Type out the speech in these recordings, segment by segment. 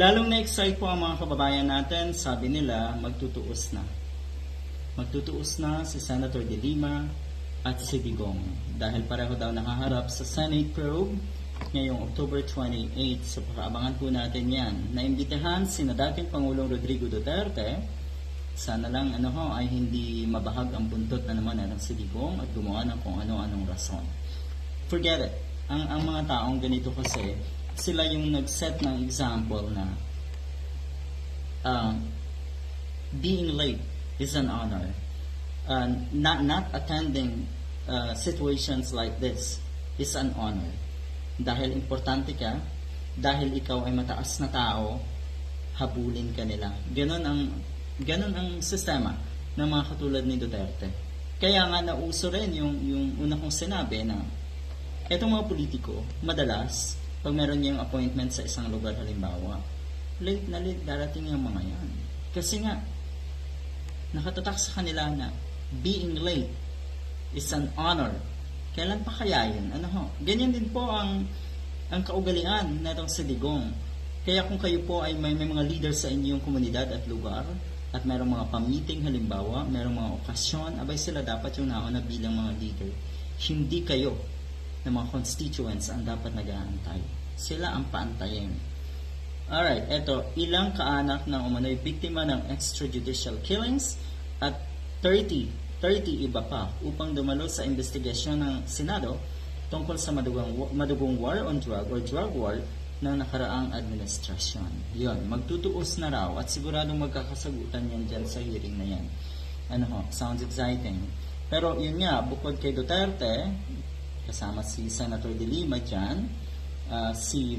Lalong na-excite po ang mga kababayan natin, sabi nila, magtutuos na. Magtutuos na si Senator De Lima at si Digong dahil pareho daw nakaharap sa Senate probe ngayong October 28. So pakaabangan po natin yan. Naimbitahan si na dating Pangulong Rodrigo Duterte sana lang ano ho ay hindi mabahag ang buntot na naman ng si Digong at gumawa ng kung ano-anong rason. Forget it. Ang, ang mga taong ganito kasi, sila yung nag-set ng example na uh, being late is an honor. Uh, not, not attending uh, situations like this is an honor. Dahil importante ka, dahil ikaw ay mataas na tao, habulin ka nila. Ganon ang, ganon ang sistema ng mga katulad ni Duterte. Kaya nga nauso rin yung, yung una kong sinabi na etong mga politiko, madalas, pag meron yung appointment sa isang lugar halimbawa, late na late darating yung mga yan. Kasi nga, nakatatak sa kanila na being late is an honor. Kailan pa kaya yun? Ano ho? Ganyan din po ang ang kaugalian na itong sa. Kaya kung kayo po ay may, may mga leader sa inyong komunidad at lugar, at mayroong mga pamiting halimbawa, mayroong mga okasyon, abay sila dapat yung nauna bilang mga leader. Hindi kayo ng mga constituents ang dapat nag-aantay. Sila ang paantayin. Alright, eto, ilang kaanak ng umano'y biktima ng extrajudicial killings at 30, 30 iba pa upang dumalo sa investigasyon ng Senado tungkol sa madugong, madugong war on drug or drug war ng nakaraang administrasyon. Yon, magtutuos na raw at siguradong magkakasagutan yan dyan sa hearing na yan. Ano ho, sounds exciting. Pero yun nga, bukod kay Duterte, kasama si Senator De Lima dyan, ah, si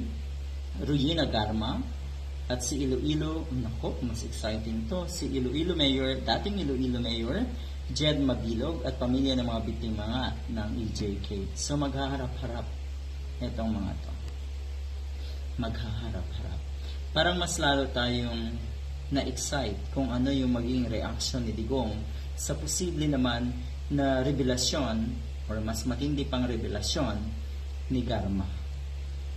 Ruyina Garma, at si Iloilo, nako, mas exciting to, si Iloilo Mayor, dating Iloilo Mayor, Jed Mabilog, at pamilya ng mga biktima nga ng EJK. So maghaharap-harap itong mga to. Maghaharap-harap. Parang mas lalo tayong na-excite kung ano yung maging reaction ni Digong sa posible naman na revelasyon or mas matindi pang revelasyon ni Garma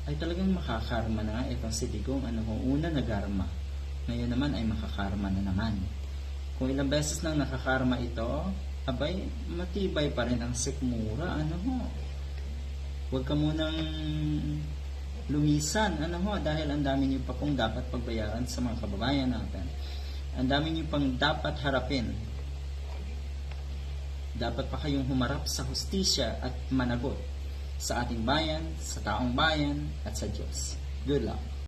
ay talagang makakarma na nga itong si Digong. Ano kung una nagarma, ngayon naman ay makakarma na naman. Kung ilang beses nang nakakarma ito, abay, matibay pa rin ang sikmura. Ano ho? Huwag ka munang lumisan. Ano ho? Dahil ang dami niyo pa pong dapat pagbayaran sa mga kababayan natin. Ang dami niyo pang dapat harapin. Dapat pa kayong humarap sa hustisya at managot sa ating bayan, sa taong bayan, at sa Diyos. Good luck.